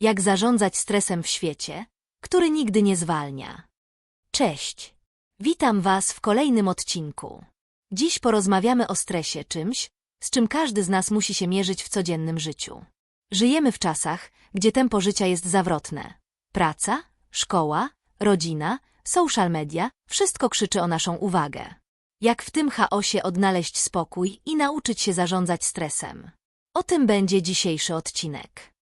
Jak zarządzać stresem w świecie, który nigdy nie zwalnia. Cześć! Witam Was w kolejnym odcinku. Dziś porozmawiamy o stresie, czymś, z czym każdy z nas musi się mierzyć w codziennym życiu. Żyjemy w czasach, gdzie tempo życia jest zawrotne. Praca, szkoła, rodzina, social media, wszystko krzyczy o naszą uwagę. Jak w tym chaosie odnaleźć spokój i nauczyć się zarządzać stresem? O tym będzie dzisiejszy odcinek.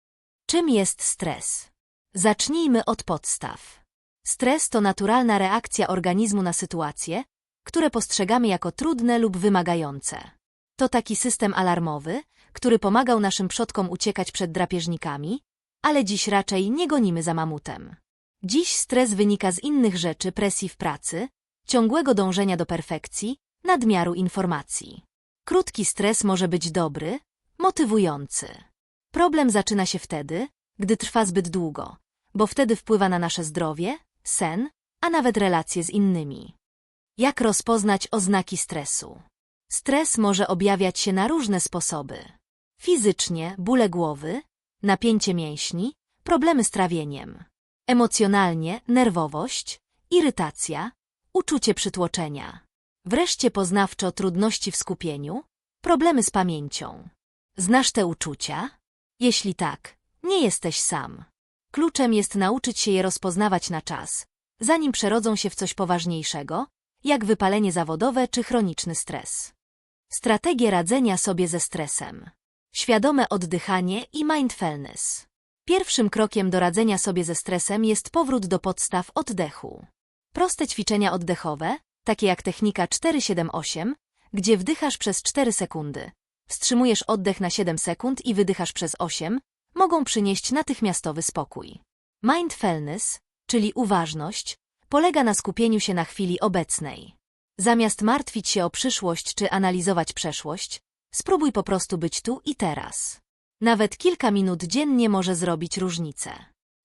Czym jest stres? Zacznijmy od podstaw. Stres to naturalna reakcja organizmu na sytuacje, które postrzegamy jako trudne lub wymagające. To taki system alarmowy, który pomagał naszym przodkom uciekać przed drapieżnikami, ale dziś raczej nie gonimy za mamutem. Dziś stres wynika z innych rzeczy, presji w pracy, ciągłego dążenia do perfekcji, nadmiaru informacji. Krótki stres może być dobry, motywujący. Problem zaczyna się wtedy, gdy trwa zbyt długo, bo wtedy wpływa na nasze zdrowie, sen, a nawet relacje z innymi. Jak rozpoznać oznaki stresu? Stres może objawiać się na różne sposoby. Fizycznie bóle głowy, napięcie mięśni, problemy z trawieniem. Emocjonalnie nerwowość, irytacja, uczucie przytłoczenia. Wreszcie poznawczo trudności w skupieniu, problemy z pamięcią. Znasz te uczucia? Jeśli tak, nie jesteś sam. Kluczem jest nauczyć się je rozpoznawać na czas, zanim przerodzą się w coś poważniejszego, jak wypalenie zawodowe czy chroniczny stres. Strategie radzenia sobie ze stresem. Świadome oddychanie i mindfulness. Pierwszym krokiem do radzenia sobie ze stresem jest powrót do podstaw oddechu. Proste ćwiczenia oddechowe, takie jak technika 478, gdzie wdychasz przez 4 sekundy, wstrzymujesz oddech na 7 sekund i wydychasz przez 8, mogą przynieść natychmiastowy spokój. Mindfulness, czyli uważność, polega na skupieniu się na chwili obecnej. Zamiast martwić się o przyszłość czy analizować przeszłość, spróbuj po prostu być tu i teraz. Nawet kilka minut dziennie może zrobić różnicę.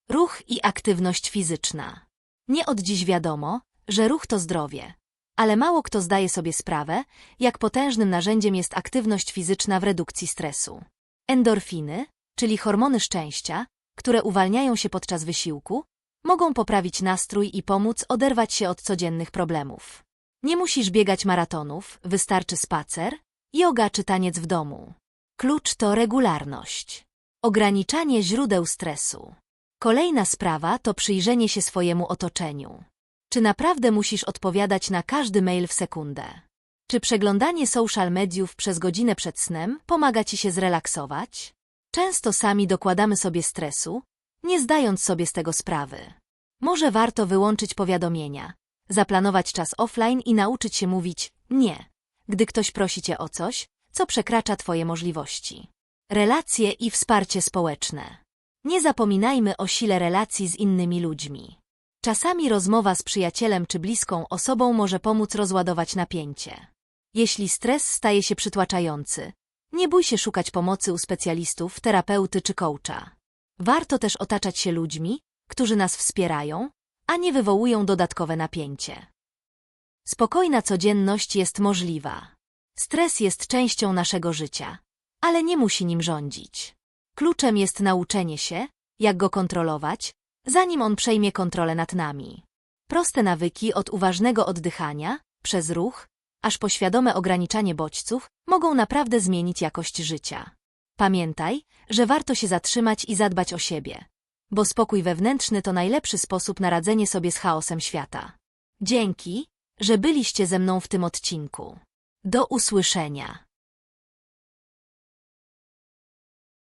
Ruch i aktywność fizyczna. Nie od dziś wiadomo, że ruch to zdrowie, ale mało kto zdaje sobie sprawę, jak potężnym narzędziem jest aktywność fizyczna w redukcji stresu. Endorfiny, czyli hormony szczęścia, które uwalniają się podczas wysiłku, mogą poprawić nastrój i pomóc oderwać się od codziennych problemów. Nie musisz biegać maratonów, wystarczy spacer, yoga czy taniec w domu. Klucz to regularność. Ograniczanie źródeł stresu. Kolejna sprawa to przyjrzenie się swojemu otoczeniu. Czy naprawdę musisz odpowiadać na każdy mail w sekundę? Czy przeglądanie social mediów przez godzinę przed snem pomaga ci się zrelaksować? Często sami dokładamy sobie stresu, nie zdając sobie z tego sprawy. Może warto wyłączyć powiadomienia, zaplanować czas offline i nauczyć się mówić nie, gdy ktoś prosi cię o coś, co przekracza twoje możliwości. Relacje i wsparcie społeczne. Nie zapominajmy o sile relacji z innymi ludźmi. Czasami rozmowa z przyjacielem czy bliską osobą może pomóc rozładować napięcie. Jeśli stres staje się przytłaczający, nie bój się szukać pomocy u specjalistów, terapeuty czy coacha. Warto też otaczać się ludźmi, którzy nas wspierają, a nie wywołują dodatkowe napięcie. Spokojna codzienność jest możliwa. Stres jest częścią naszego życia, ale nie musi nim rządzić. Kluczem jest nauczenie się, jak go kontrolować, zanim on przejmie kontrolę nad nami. Proste nawyki od uważnego oddychania, przez ruch, aż po świadome ograniczanie bodźców, mogą naprawdę zmienić jakość życia. Pamiętaj, że warto się zatrzymać i zadbać o siebie, bo spokój wewnętrzny to najlepszy sposób na radzenie sobie z chaosem świata. Dzięki, że byliście ze mną w tym odcinku. Do usłyszenia.